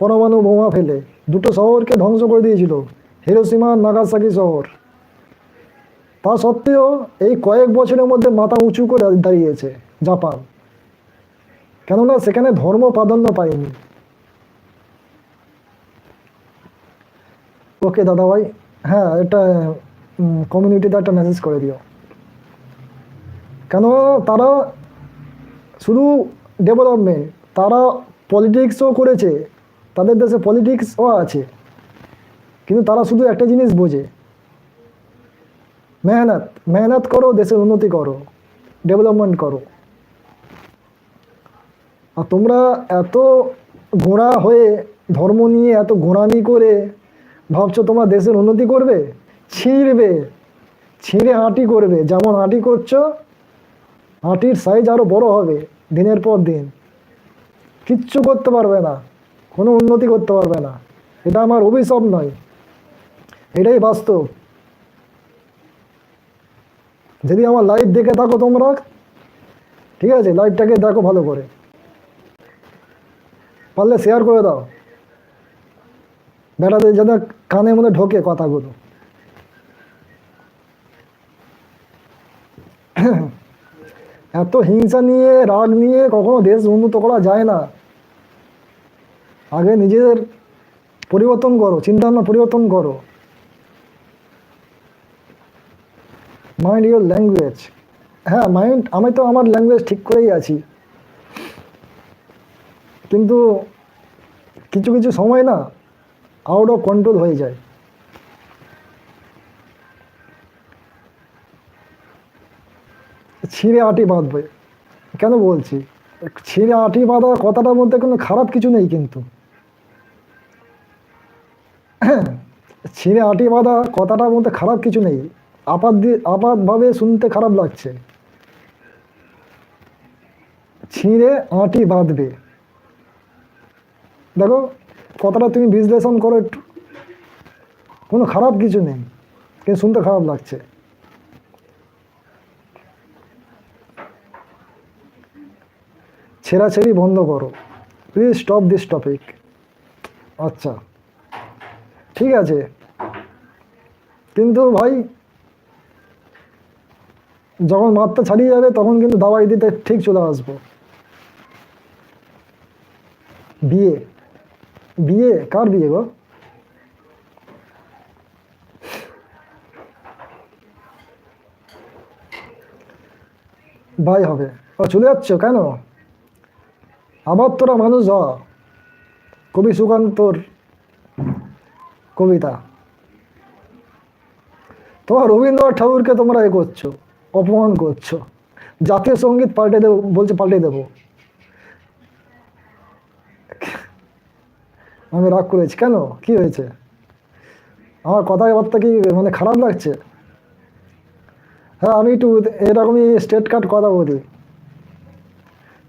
পরমাণু বোমা ফেলে দুটো শহরকে ধ্বংস করে দিয়েছিল হিরোসীমা নাগাসাকি শহর। তা সত্ত্বেও এই কয়েক বছরের মধ্যে মাথা উঁচু করে দাঁড়িয়েছে জাপান। কেননা সেখানে ধর্ম প্রাধান্য পায়নি। ওকে দাদাভাই হ্যাঁ এটা কমিউনিটিতে একটা মেসেজ করে দিও। কেন তারা শুধু ডেভেলপমেন্ট তারা পলিটিক্সও করেছে তাদের দেশে পলিটিক্সও আছে। কিন্তু তারা শুধু একটা জিনিস বোঝে। মেহনত। মেহনত করো, দেশের উন্নতি করো ডেভেলপমেন্ট করো। আর তোমরা এত ঘোড়া হয়ে, ধর্ম নিয়ে এত ঘোড়ানি করে ভাবছ তোমরা দেশের উন্নতি করবে? ছিঁড়বে। ছিঁড়ে আঁটি করবে। যেমন আঁটি করছ আঁটির সাইজ আরও বড় হবে দিনের পর দিন। কিচ্ছু করতে পারবে না। কোনো উন্নতি করতে পারবে না। এটা আমার অভিশাপ নয়। এটাই বাস্তব। যদি আমার লাইভ দেখে থাকো তোমরা, ঠিক আছে লাইভটাকে দেখো ভালো করে। পারলে শেয়ার করে দাও। বেটাদের যাতে কানের মধ্যে ঢোকে কথাগুলো। এত হিংসা নিয়ে, রাগ নিয়ে কখনো দেশ উন্নত করা যায় না। আগে নিজেদের পরিবর্তন করো, চিন্তাভাবনা পরিবর্তন করো। মাইন্ড ইউর ল্যাঙ্গুয়েজ হ্যাঁ মাইন্ড আমি তো আমার ল্যাঙ্গুয়েজ ঠিক করেই আছি। কিন্তু কিছু কিছু সময় না আউট অফ কন্ট্রোল হয়ে যায়। ছিঁড়ে আটি বাঁধবে। কেন বলছি? ছিঁড়ে আটি বাঁধার কথাটার মধ্যে কোনো খারাপ কিছু নেই কিন্তু। ছিঁড়ে আটি বাঁধা কথাটার মধ্যে খারাপ কিছু নেই। আপাত আপাতভাবে শুনতে খারাপ লাগছে। ছিঁড়ে আঁটি বাঁধবে। দেখো, কথাটা তুমি বিশ্লেষণ করো একটু। কোনো খারাপ কিছু নেই, কিন্তু শুনতে খারাপ লাগছে। ছেঁড়াছেড়ি বন্ধ করো। প্লিজ স্টপ দিস টপিক আচ্ছা ঠিক আছে। কিন্তু ভাই, যখন মাত্রা ছাড়িয়ে যাবে, তখন কিন্তু দাওয়াই দিতে ঠিক চলে আসব। বিয়ে। বিয়ে? কার বিয়ে গো? ভাই হবে। ও চলে যাচ্ছ কেন? আবার তোরা মানুষ হ। কবি সুকান্তর কবিতা। তোমার রবীন্দ্রনাথ ঠাকুরকে তোমরা এ করছ, অপমান করছ, জাতীয় সংগীত পাল্টে দেবো, বলছে পাল্টে দেবো। আমি রাগ করেছি, কেন? কি হয়েছে? আমার কথাবার্তা কি মানে খারাপ লাগছে? হ্যাঁ আমি একটু এরকমই স্টেট কাট কথা বলি।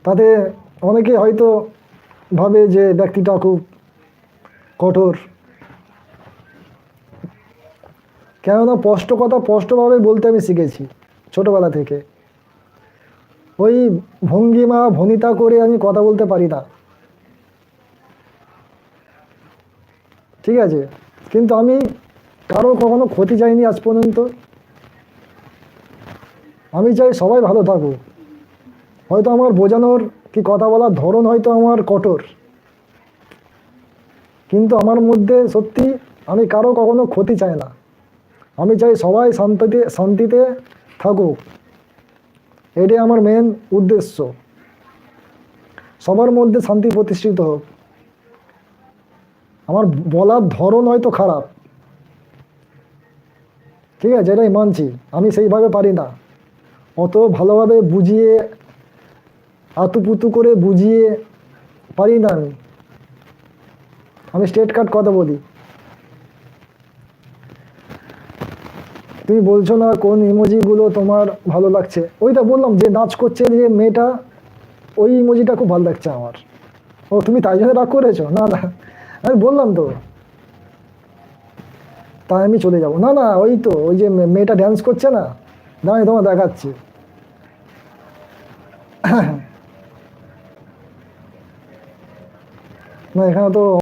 তাতে অনেকে হয়তো ভাবে যে ব্যক্তিটা খুব কঠোর। কেননা স্পষ্ট কথা স্পষ্টভাবে বলতে আমি শিখেছি ছোটোবেলা থেকে। ওই ভঙ্গিমা, ভনিতা করে আমি কথা বলতে পারি না। ঠিক আছে? কিন্তু আমি কারও কখনো ক্ষতি চাইনি আজ পর্যন্ত। আমি চাই সবাই ভালো থাকুক। হয়তো আমার বোঝানোর কি কথা বলার ধরন হয়তো আমার কঠোর। কিন্তু আমার মধ্যে সত্যি আমি কারও কখনো ক্ষতি চাই না। আমি চাই সবাই শান্তিতে শান্তিতে থাকুক। এটাই আমার মেন উদ্দেশ্য। সবার মধ্যে শান্তি প্রতিষ্ঠিত হোক। আমার বলার ধরন হয়তো খারাপ। ঠিক আছে, এটাই মানছি। আমি সেইভাবে পারি না। অত ভালোভাবে বুঝিয়ে, আতুপুতু করে বুঝিয়ে পারি না আমি। আমি স্টেট কাট কথা বলি। তুমি বলছো না কোন ইমোজিগুলো তোমার ভালো লাগছে? ওইটা বললাম যে নাচ করছে যে মেয়েটা, ওই ইমোজিটা খুব ভালো লাগছে আমার। ও, তুমি তাই জন্য রাগ করেছ? না না, আমি বললাম তো। তাই আমি চলে যাব। না না, ওই তো, ওই যে মেয়েটা ড্যান্স করছে না না আমি তোমার দেখাচ্ছি। না, এখানে তো